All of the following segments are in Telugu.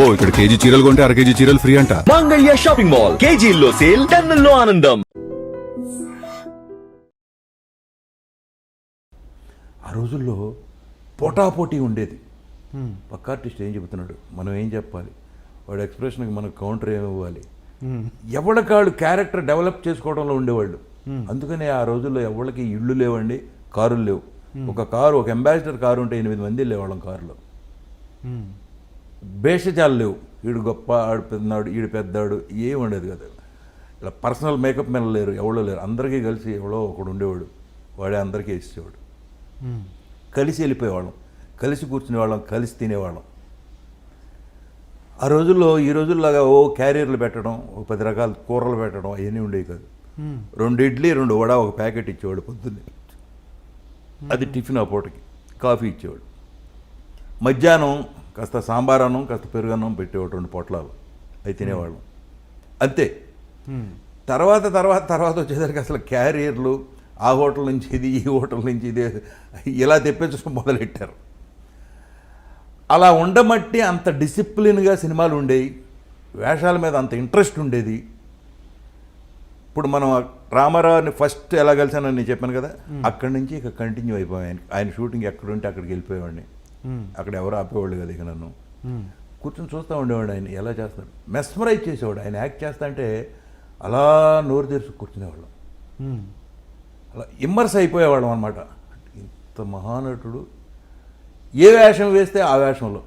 అబ్బో ఇక్కడ కేజీ చీరలు కొంటే అర కేజీ చీరలు ఫ్రీ అంట. మంగళ్య షాపింగ్ మాల్ కేజీల్లో సేల్ టన్నుల్లో ఆనందం. ఆ రోజుల్లో పోటాపోటీ ఉండేది. పక్క ఆర్టిస్ట్ ఏం చెబుతున్నాడు? మనం ఏం చెప్పాలి? వాడు ఎక్స్ప్రెషన్కి మనకు కౌంటర్ ఏమి ఇవ్వాలి? ఎవడికాడు క్యారెక్టర్ డెవలప్ చేసుకోవడంలో ఉండేవాళ్ళు. అందుకనే ఆ రోజుల్లో ఎవరికి ఇళ్ళు లేవండి కారులు లేవు. ఒక కారు ఒక అంబాసిడర్ కారు ఉంటే ఎనిమిది మంది లేవాళ్ళం కారులో. భేషజాలు లేవు. వీడు గొప్ప ఆడు పెద్దనాడు ఈడు పెద్దాడు ఏం ఉండేది కదా. ఇలా పర్సనల్ మేకప్ మెన్ లేరు ఎవడో లేరు. అందరికీ కలిసి ఎవడో ఒకడు ఉండేవాడు. వాడే అందరికీ ఇచ్చేవాడు. కలిసి వెళ్ళిపోయేవాళ్ళం. కలిసి కూర్చునేవాళ్ళం కలిసి తినేవాళ్ళం. ఆ రోజుల్లో ఈ రోజుల్లాగా ఓ క్యారియర్లు పెట్టడం ఒక పది రకాల కూరలు పెట్టడం అవన్నీ ఉండేవి కాదు. రెండు ఇడ్లీ రెండు వడ ఒక ప్యాకెట్ ఇచ్చేవాడు పొద్దున్నే. అది టిఫిన్ ఆ పూటకి. కాఫీ ఇచ్చేవాడు. మధ్యాహ్నం కాస్త సాంబార్ అన్నం కాస్త పెరుగన్నం పెట్టేవాడు రెండు పొట్లాలు. అవి తినేవాళ్ళం. అంతే. తర్వాత తర్వాత తర్వాత వచ్చేసరికి అసలు క్యారియర్లు ఆ హోటల్ నుంచి ఇది ఈ హోటల్ నుంచి ఇది ఇలా తెప్పించడం మొదలెట్టారు. అలా ఉండమట్టి అంత డిసిప్లిన్గా సినిమాలు ఉండేవి. వేషాల మీద అంత ఇంట్రెస్ట్ ఉండేది. ఇప్పుడు మనం రామారావుని ఫస్ట్ ఎలా కలిసానని నేను చెప్పాను కదా అక్కడి నుంచి ఇక కంటిన్యూ అయిపోయాను. ఆయన షూటింగ్ ఎక్కడుంటే అక్కడికి వెళ్ళిపోయేవాడిని. అక్కడ ఎవరు ఆపేవాళ్ళు కదా ఇక నన్ను. కూర్చొని చూస్తూ ఉండేవాడు ఆయన ఎలా చేస్తాడు. మెస్మరైజ్ చేసేవాడు. ఆయన యాక్ట్ చేస్తా అంటే అలా నోరు తెరిచి కూర్చునేవాళ్ళం. అలా ఇమ్మర్స్ అయిపోయేవాళ్ళం అనమాట ఇంత మహానటుడు. ఏ వేషం వేస్తే ఆ వేషంలో.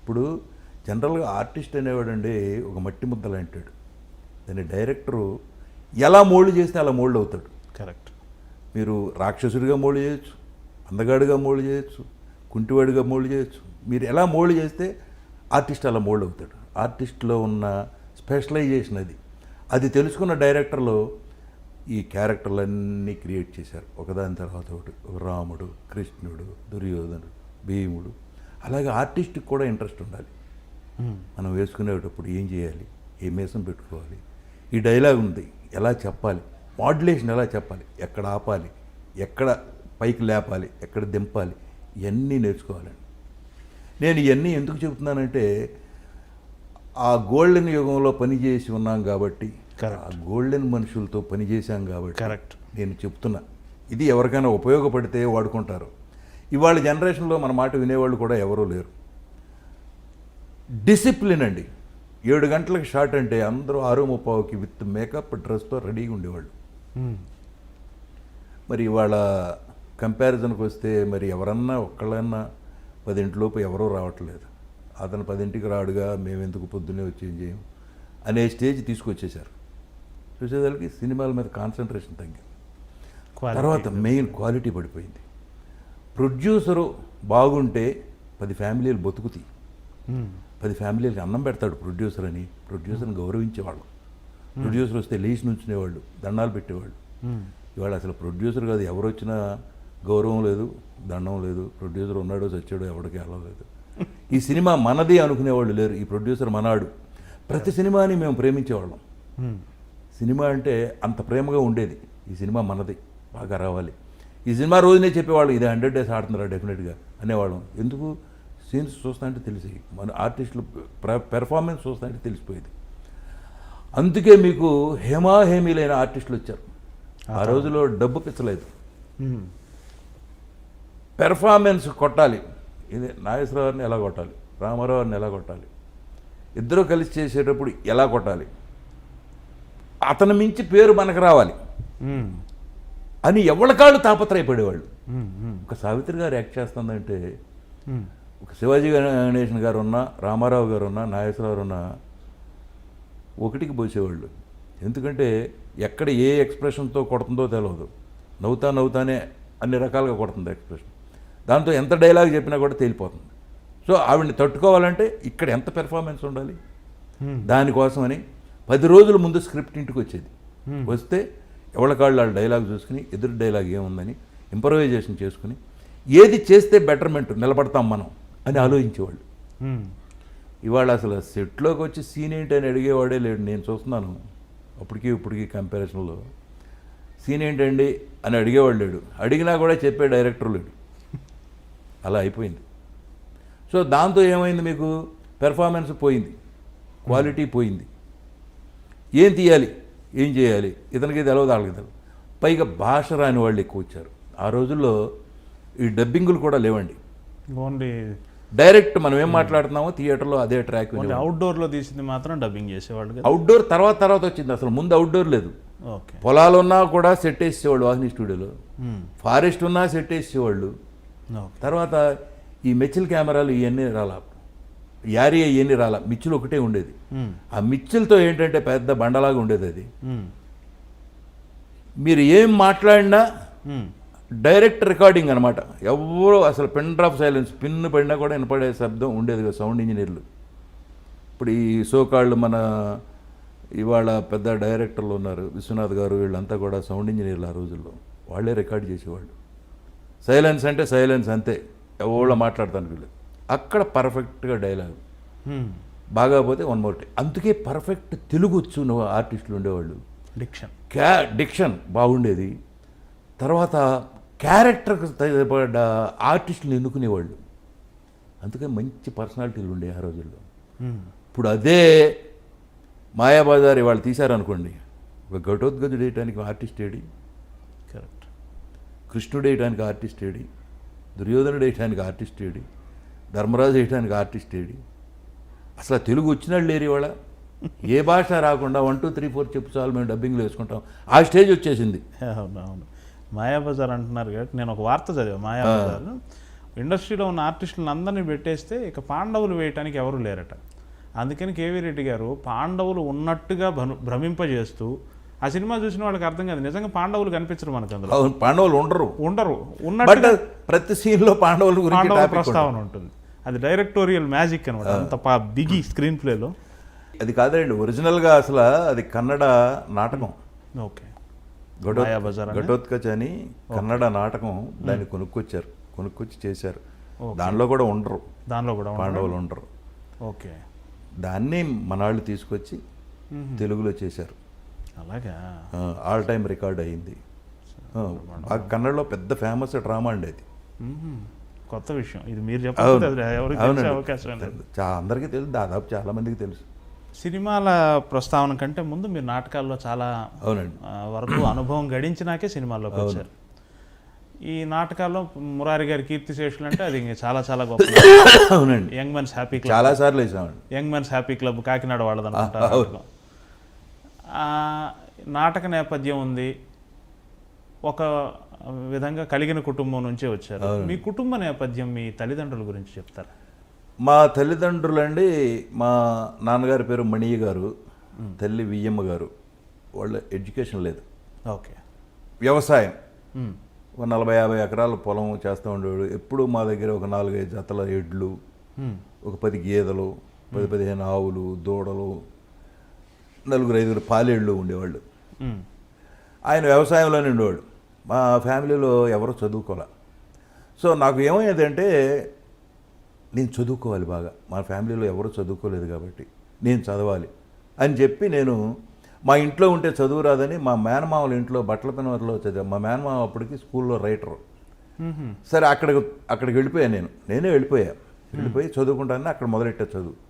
ఇప్పుడు జనరల్గా ఆర్టిస్ట్ అనేవాడండి ఒక మట్టి ముద్దలు అంటాడు దాన్ని డైరెక్టరు ఎలా మోల్డ్ చేస్తే అలా మోల్డ్ అవుతాడు. కరెక్ట్. మీరు రాక్షసుడిగా మోల్డ్ చేయొచ్చు అందగాడిగా మోల్డ్ చేయొచ్చు కుంటివాడిగా మోల్డ్ చేయొచ్చు. మీరు ఎలా మోల్డ్ చేస్తే ఆర్టిస్ట్ అలా మోల్డ్ అవుతాడు. ఆర్టిస్ట్లో ఉన్న స్పెషలైజేషన్ అది. అది తెలుసుకున్న డైరెక్టర్లు ఈ క్యారెక్టర్లన్నీ క్రియేట్ చేశారు. ఒకదాని తర్వాత ఒకటి. ఒక రాముడు కృష్ణుడు దుర్యోధనుడు భీముడు. అలాగే ఆర్టిస్ట్కి కూడా ఇంట్రెస్ట్ ఉండాలి. మనం వేసుకునేటప్పుడు ఏం చేయాలి? ఏ మేసం పెట్టుకోవాలి? ఈ డైలాగ్ ఉంది. ఎలా చెప్పాలి? మాడ్యులేషన్ ఎలా చెప్పాలి? ఎక్కడ ఆపాలి? ఎక్కడ పైకి లేపాలి? ఎక్కడ దింపాలి? ఇవన్నీ నేర్చుకోవాలండి? నేను ఇవన్నీ ఎందుకు చెబుతున్నానంటే ఆ గోల్డెన్ యుగంలో పనిచేసి ఉన్నాం కాబట్టి. ఆ గోల్డెన్ మనుషులతో పనిచేశాం కాబట్టి Correct. నేను చెప్తున్నా. ఇది ఎవరికైనా ఉపయోగపడితే వాడుకుంటారు. ఇవాళ జనరేషన్లో మన మాట వినేవాళ్ళు కూడా ఎవరూ లేరు. డిసిప్లిన్ అండి. ఏడు గంటలకు షార్ట్ అంటే అందరూ ఆరు ముప్పావుకి విత్ మేకప్ డ్రెస్తో రెడీగా ఉండేవాళ్ళు. మరి ఇవాళ కంపారిజన్కి వస్తే మరి ఎవరన్నా ఒక్కళ్ళన్నా పదింటిలోపు ఎవరూ రావట్లేదు. అతను పదింటికి రాడుగా మేము ఎందుకు పొద్దున్నే వచ్చి చేయం? అనే స్టేజ్ తీసుకొచ్చేసారు చూసేదానికి సినిమాల మీద కాన్సన్ట్రేషన్ తగ్గింది. తర్వాత మెయిన్ క్వాలిటీ పడిపోయింది. ప్రొడ్యూసరు బాగుంటే పది ఫ్యామిలీలు బతుకుతాయి. పది ఫ్యామిలీలకి అన్నం పెడతాడు ప్రొడ్యూసర్ అని. ప్రొడ్యూసర్ని గౌరవించేవాళ్ళు. ప్రొడ్యూసర్ వస్తే లేచి నుంచునేవాళ్ళు దండాలు పెట్టేవాళ్ళు. ఇవాళ అసలు ప్రొడ్యూసర్ కాదు ఎవరు వచ్చినా గౌరవం లేదు దండం లేదు ప్రొడ్యూసర్ ఉన్నాడో చచ్చాడో ఎవరికి వెళ్ళలేదు ఈ సినిమా మనది అనుకునేవాళ్ళు లేరు ఈ ప్రొడ్యూసర్ మనాడు. ప్రతి సినిమాని మేము ప్రేమించేవాళ్ళం. సినిమా అంటే అంత ప్రేమగా ఉండేది. ఈ సినిమా మనది బాగా రావాలి. ఈ సినిమా రోజునే చెప్పేవాళ్ళు ఇది హండ్రెడ్ డేస్ ఆడుతున్నారా డెఫినెట్గా? అనేవాళ్ళం. ఎందుకు? సీన్స్ చూస్తా అంటే తెలిసి మన ఆర్టిస్టులు పెర్ఫార్మెన్స్ చూస్తా అంటే తెలిసిపోయేది. అందుకే మీకు హేమాహేమీలైన ఆర్టిస్టులు వచ్చారు. ఆ రోజులో డబ్బు పిచ్చలేదు. పెర్ఫార్మెన్స్ కొట్టాలి. ఇది నాగేశ్వరరావుని ఎలా కొట్టాలి? రామారావుని ఎలా కొట్టాలి? ఇద్దరు కలిసి చేసేటప్పుడు ఎలా కొట్టాలి? అతను మించి పేరు మనకు రావాలి. అని ఎవరికాళ్ళు తాపత్రయపడేవాళ్ళు. ఒక సావిత్రి గారు యాక్ట్ చేస్తుందంటే ఒక శివాజీ గణేషన్ గారు ఉన్నా రామారావు గారు ఉన్నా నాగేశ్వరరావు ఉన్నా ఒకటికి పోసేవాళ్ళు. ఎందుకంటే ఎక్కడ ఏ ఎక్స్ప్రెషన్తో కొడుతుందో తెలియదు నవ్వుతా నవ్వుతానే అన్ని రకాలుగా కొడుతుంది ఎక్స్ప్రెషన్. దాంతో ఎంత డైలాగ్ చెప్పినా కూడా తేలిపోతుంది. సో ఆవిడని తట్టుకోవాలంటే ఇక్కడ ఎంత పెర్ఫార్మెన్స్ ఉండాలి? దానికోసమని పది రోజుల ముందు స్క్రిప్ట్ ఇంటికి వచ్చేది. వస్తే ఎవళ్ళకాళ్ళు వాళ్ళ డైలాగ్ చూసుకుని ఎదురు డైలాగ్ ఏముందని ఇంప్రవైజేషన్ చేసుకుని ఏది చేస్తే బెటర్మెంట్ నిలబడతాం మనం అని ఆలోచించేవాళ్ళు. ఇవాళ అసలు సెట్లోకి వచ్చి సీన్ ఏంటి అని అడిగేవాడే లేడు. నేను చూస్తున్నాను అప్పటికి ఇప్పటికి కంపారిజన్లో సీన్ ఏంటండి అని అడిగేవాడు లేడు. అడిగినా కూడా చెప్పే డైరెక్టర్ లేడు. అలా అయిపోయింది. సో దాంతో ఏమైంది మీకు? పెర్ఫార్మెన్స్ పోయింది. క్వాలిటీ పోయింది. ఏం తీయాలి? ఏం చేయాలి? ఇతనికి తెలవదు వాళ్ళకి తెలవదు. పైగా భాష రాని వాళ్ళు ఎక్కువ వచ్చారు. ఆ రోజుల్లో ఈ డబ్బింగులు కూడా లేవండి. ఓన్లీ డైరెక్ట్ మనం ఏం మాట్లాడుతున్నామో థియేటర్లో అదే ట్రాక్ అవుట్డోర్లో తీసింది మాత్రం డబ్బింగ్ చేసేవాళ్ళు అవుట్డోర్ తర్వాత తర్వాత వచ్చింది. అసలు ముందు అవుట్డోర్ లేదు. పొలాలు ఉన్నా కూడా సెట్ వేసేవాళ్ళు వాహిని స్టూడియోలో Hmm. ఫారెస్ట్ ఉన్నా సెట్ వేసేవాళ్ళు తర్వాత ఈ మెచ్చిల్ కెమెరాలు ఇవన్నీ రాలా. యారీ ఇవన్నీ రాలా. మిచ్చిల్ ఒకటే ఉండేది. ఆ మిచ్చిల్తో ఏంటంటే పెద్ద బండలాగా ఉండేది అది. మీరు ఏం మాట్లాడినా. డైరెక్ట్ రికార్డింగ్ అనమాట ఎవరో అసలు పెన్ డ్రాప్ సైలెన్స్ పిన్ పడినా కూడా వినపడే శబ్దం ఉండేది కదా సౌండ్ ఇంజనీర్లు. ఇప్పుడు ఈ సోకాళ్ళు మన ఇవాళ పెద్ద డైరెక్టర్లు ఉన్నారు. విశ్వనాథ్ గారు వీళ్ళంతా కూడా సౌండ్ ఇంజనీర్లు ఆ రోజుల్లో. వాళ్ళే రికార్డ్ చేసేవాళ్ళు. సైలెన్స్ అంటే సైలెన్స్ అంతే. ఎవరో మాట్లాడతాను వీళ్ళు. అక్కడ పర్ఫెక్ట్గా డైలాగ్. బాగా పోతే వన్ మోర్ టే. అందుకే పర్ఫెక్ట్ తెలుగు వచ్చు ఆర్టిస్టులు ఉండేవాళ్ళు. డిక్షన్. క్యా డిక్షన్ బాగుండేది. తర్వాత క్యారెక్టర్కి తగ్గబడ్డ ఆర్టిస్టులు ఎన్నుకునేవాళ్ళు. అందుకే మంచి పర్సనాలిటీలు ఉండే ఆ రోజుల్లో. ఇప్పుడు అదే మాయాబజార్ ఇవాళ తీశారనుకోండి. ఒక ఘటోద్గజుడు వేయటానికి ఆర్టిస్ట్ ఏడి? కృష్ణుడు వేయటానికి ఆర్టిస్ట్ ఏడి? దుర్యోధనుడు వేయటానికి ఆర్టిస్ట్ ఏడి? ధర్మరాజు వేయటానికి ఆర్టిస్ట్ ఏడి? అసలు తెలుగు వచ్చినాడు లేరు ఇవాళ. ఏ భాష రాకుండా వన్ టూ త్రీ ఫోర్ చెప్పు చాలు మేము డబ్బింగ్లో వేసుకుంటాం. ఆ స్టేజ్ వచ్చేసింది. అవును అవును మాయాబజార్ అంటున్నారు కాబట్టి నేను ఒక వార్త చదివా మాయాబజార్. ఇండస్ట్రీలో ఉన్న ఆర్టిస్టులను అందరినీ పెట్టేస్తే ఇక పాండవులు వేయటానికి ఎవరు లేరట. అందుకని కేవీ రెడ్డి గారు పాండవులు ఉన్నట్టుగా భ్రమ- భ్రమింపజేస్తూ ఆ సినిమా చూసిన వాళ్ళకి అర్థం కాదు. నిజంగా పాండవులు కనిపించరు మనకు అందులో. అవును పాండవులు ఉండరు. ఉండరు. బట్ ఉన్నట్టుగా ప్రతి సీన్లో పాండవుల. ప్రస్తావన ఉంటుంది. అది డైరెక్టోరియల్ మ్యాజిక్ అనమాట. అంత దిగి స్క్రీన్ ప్లేలో అది కాదండి ఒరిజినల్గా అసలు అది కన్నడ నాటకం. ఓకే? ఘటోత్కచ అని? కన్నడ నాటకం దాన్ని కొనుక్కొచ్చారు. కొనుక్కొచ్చి చేశారు. దానిలో కూడా ఉండరు. దానిలో కూడా? పాండవులు ఉండరు. ఓకే. దాన్ని మనాళ్ళు తీసుకొచ్చి తెలుగులో చేశారు. అలాగా? ఆల్ టైమ్ రికార్డ్ అయింది. ఆ, కన్నడలో పెద్ద ఫేమస్ డ్రామా అండి అది. కొత్త విషయం. ఇది మీరు అవునండి. అవకాశం అందరికీ తెలుసు. దాదాపు చాలా మందికి తెలుసు. సినిమాల ప్రస్తావన కంటే ముందు మీరు నాటకాల్లో చాలా అవునండి. వరకు అనుభవం గడించినాకే సినిమాల్లోకి వచ్చారు. ఈ నాటకాల్లో మురారి గారి కీర్తిశేషులు అంటే అది ఇంక చాలా చాలా గొప్ప అవునండి. Young men's happy club. చాలా సార్లు young men's happy club Kakinada వాళ్ళది అవును. అనుకుంటా ఆ, నాటక నేపథ్యం ఉంది. ఒక విధంగా కలిగిన కుటుంబం నుంచే వచ్చారు. మీ కుటుంబ నేపథ్యం మీ తల్లిదండ్రుల గురించి చెప్తారా? మా తల్లిదండ్రులండి మా నాన్నగారి పేరు మణియ్య గారు తల్లి వియ్యమ్మ గారు. వాళ్ళ ఎడ్యుకేషన్ లేదు. ఓకే. వ్యవసాయం. ఒక నలభై యాభై ఎకరాల పొలం చేస్తూ ఉండేవాడు. ఎప్పుడు మా దగ్గర ఒక నాలుగైదు జతల ఎడ్లు. ఒక పది గేదెలు పది పదిహేను ఆవులు దూడలు నలుగురు ఐదుగురు పాలేళ్ళు ఉండేవాళ్ళు. ఆయన వ్యవసాయంలోనే ఉండేవాడు. మా ఫ్యామిలీలో ఎవరు చదువుకోలే. సో నాకు ఏమయ్యేదంటే నేను చదువుకోవాలి బాగా. మా ఫ్యామిలీలో ఎవరు చదువుకోలేదు కాబట్టి నేను చదవాలి అని చెప్పి నేను మా ఇంట్లో ఉంటే చదువు రాదని మా మేనమామల ఇంట్లో బట్టల పనివారిలో చదివా. మా మేనమామ అప్పటికి స్కూల్లో రైటర్. సరే అక్కడికి అక్కడికి వెళ్ళిపోయాను నేను. నేనే వెళ్ళిపోయా. వెళ్ళిపోయి చదువుకుంటానని అక్కడ మొదలెట్టా చదువు.